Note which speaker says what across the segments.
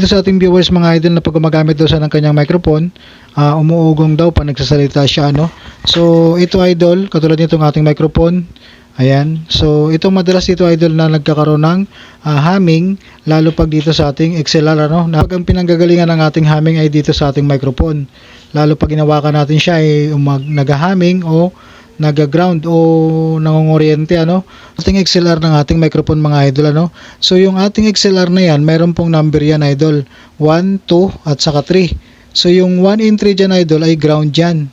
Speaker 1: Dito sa ating viewers mga idol na pag gumagamit daw siya ng kanyang microphone, ah, umuugong daw pa nagsasalita siya ano. So ito idol, katulad nitong ating microphone, ayan. So ito madalas ito idol na nagkakaroon ng ah, humming lalo pag dito sa ating XLR ano. Na pag ang pinanggagalingan ng ating humming ay dito sa ating microphone. Lalo pag ginawakan natin siya ay umag, nag-humming o nag-ground o nangunguryente ano? Ating XLR ng ating microphone mga idol ano? So yung ating XLR na yan mayroon pong number yan idol. 1, 2 at saka 3 so yung 1 in 3 dyan idol ay ground dyan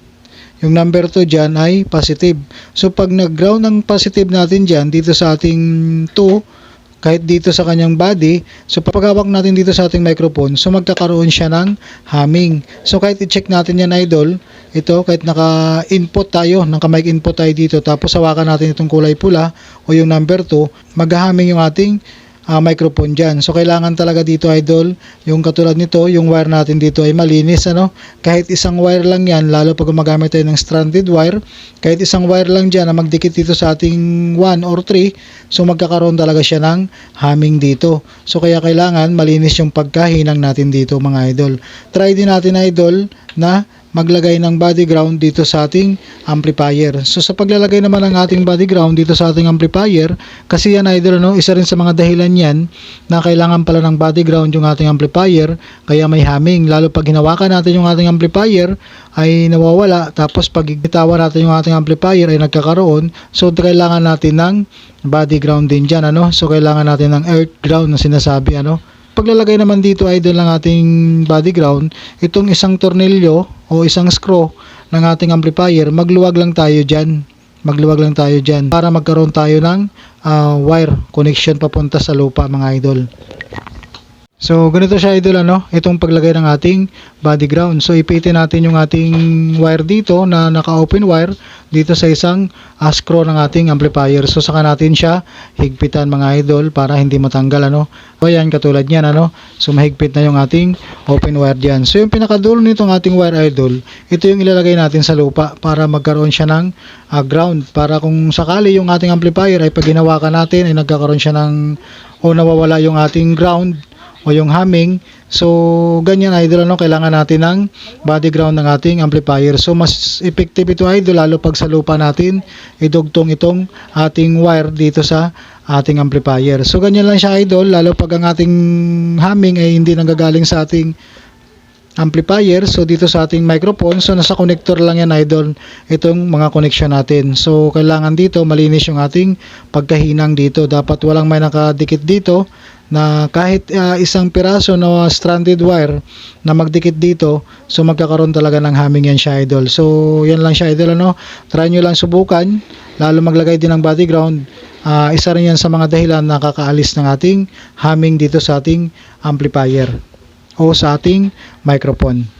Speaker 1: yung number 2 dyan ay positive. So pag nag-ground ng positive natin dyan dito sa ating 2 kahit dito sa kanyang body, so papagawak natin dito sa ating microphone, so magkakaroon siya ng humming. So kahit i-check natin yan idol, ito kahit naka-input tayo, naka-mic input tayo dito, tapos hawakan natin itong kulay pula o yung number 2, mag-humming yung ating ah, microphone dyan. So kailangan talaga dito idol, yung katulad nito, yung wire natin dito ay malinis ano. Kahit isang wire lang yan, lalo pag gumagamit tayo ng stranded wire, kahit isang wire lang dyan na magdikit dito sa ating 1 or 3, so magkakaroon talaga siya ng humming dito. So kaya kailangan malinis yung pagkahinang natin dito mga idol. Try din natin idol na maglagay ng body ground dito sa ating amplifier. So sa paglalagay naman ng ating body ground dito sa ating amplifier, kasi yan idol no, isa rin sa mga dahilan yan na kailangan pala ng body ground yung ating amplifier, kaya may humming. Lalo pag hinawakan natin yung ating amplifier ay nawawala, tapos pag bitawa natin yung ating amplifier ay nagkakaroon, so kailangan natin ng body ground din dyan, ano? So kailangan natin ng earth ground na sinasabi, ano? Paglalagay naman dito idol ng ating body ground, itong isang tornilyo o isang screw ng ating amplifier, magluwag lang tayo dyan. Magluwag lang tayo dyan para magkaroon tayo ng ah, wire connection papunta sa lupa mga idol. So, ganito siya idol ano, itong paglagay ng ating body ground. So, ipitin natin yung ating wire dito na naka-open wire dito sa isang uh, screw ng ating amplifier. So, saka natin siya higpitan mga idol para hindi matanggal ano. So, yan katulad niyan ano. So, mahigpit na yung ating open wire diyan. So, yung pinakadulo nitong ating wire idol, ito yung ilalagay natin sa lupa para magkaroon siya ng ah, ground. Para kung sakali yung ating amplifier ay pag natin ay nagkakaroon siya ng o nawawala yung ating ground o yung humming. So, ganyan idol, ano, kailangan natin ng body ground ng ating amplifier. So, mas effective ito idol, lalo pag sa lupa natin, idugtong itong ating wire dito sa ating amplifier. So, ganyan lang siya idol, lalo pag ang ating humming ay hindi nanggagaling sa ating amplifier. So, dito sa ating microphone, so nasa connector lang yan idol, itong mga connection natin. So, kailangan dito, malinis yung ating pagkahinang dito. Dapat walang may nakadikit dito na kahit ah, isang piraso na stranded wire na magdikit dito, so magkakaroon talaga ng humming yan siya idol. So, yan lang siya idol ano. Try nyo lang subukan, lalo maglagay din ng body ground. Ah, isa rin yan sa mga dahilan na nakakaalis ng ating humming dito sa ating amplifier o sa ating microphone.